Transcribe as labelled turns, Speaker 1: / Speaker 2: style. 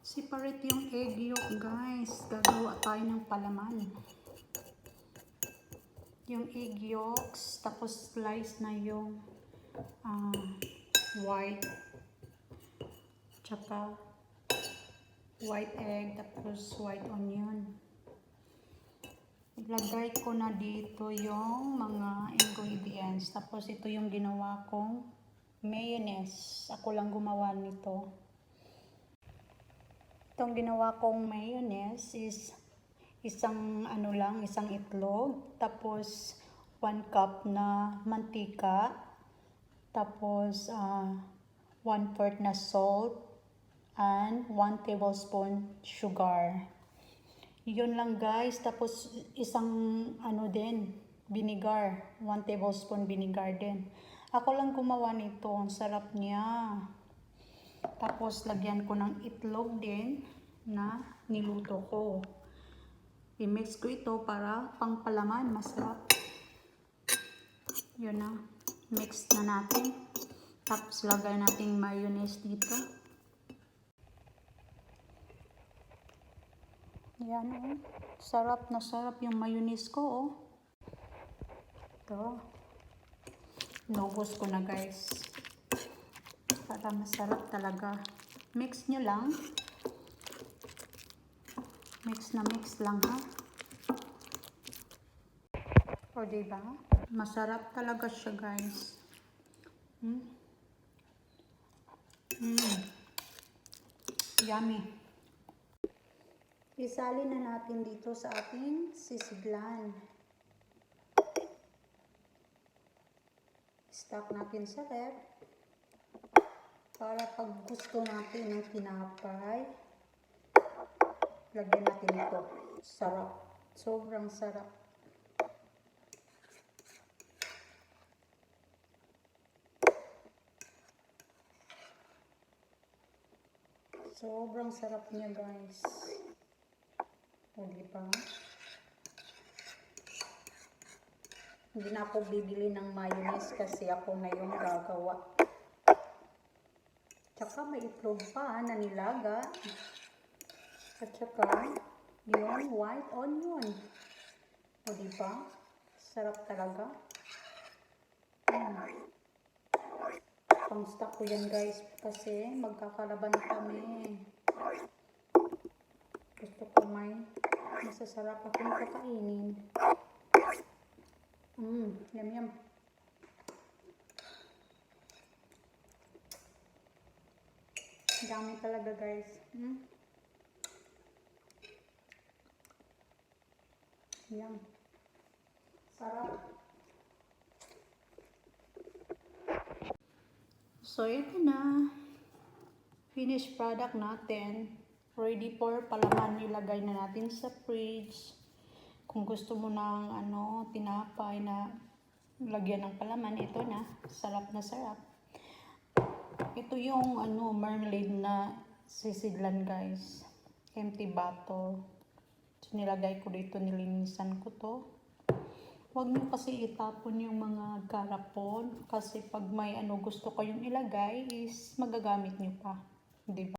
Speaker 1: Separate yung egg yolk, guys. Gagawa tayo ng palaman. Yung egg yolks, tapos slice na yung ah, white. Tsaka white egg, tapos white onion. Ilagay ko na dito yung mga ingredients. Tapos ito yung ginawa kong mayonnaise. Ako lang gumawa nito. Itong ginawa kong mayonnaise is isang ano lang, isang itlog. Tapos 1 cup na mantika. Tapos 1 fourth na salt and 1 tablespoon sugar. Yun lang guys. Tapos isang ano din, vinegar. 1 tablespoon vinegar din. Ako lang gumawa nito. Ang sarap niya. Tapos lagyan ko ng itlog din na niluto ko. I-mix ko ito para pangpalaman. Masarap. Yun na. Mix na natin. Tapos lagay natin mayonnaise dito. Yan oh. Sarap na sarap yung mayonnaise ko oh. Ito. Nubos ko na guys. Para masarap talaga. Mix nyo lang. Mix na mix lang ha. O diba? Masarap talaga siya guys. Hmm? Mm. Yummy. Isali na natin dito sa ating sisiglan. Stock natin sa ref. Para pag gusto natin ng tinapay, lagyan natin ito. Sarap. Sobrang sarap. Sobrang sarap niya guys. O, di ba? Hindi na ako bibili ng mayonnaise kasi ako na yung gagawa. Tsaka may itlog pa na nilaga. At tsaka yung white onion. O, di ba? Sarap talaga. Mm. Pang-stock ko yan guys kasi magkakalaban kami. Gusto ko may masasarap akong kakainin. Mmm, yum yum. Dami talaga guys. Mm. Yum. Sarap. So, ito na. Finished product natin. Ready for palaman. Ilagay na natin sa fridge. Kung gusto mo ng ano, tinapay na lagyan ng palaman, ito na. Sarap na sarap. Ito yung ano, marmalade na sisidlan guys. Empty bottle. So, nilagay ko dito, nilinisan ko to. Huwag nyo kasi itapon yung mga garapon kasi pag may ano gusto kayong ilagay is magagamit nyo pa. Di ba?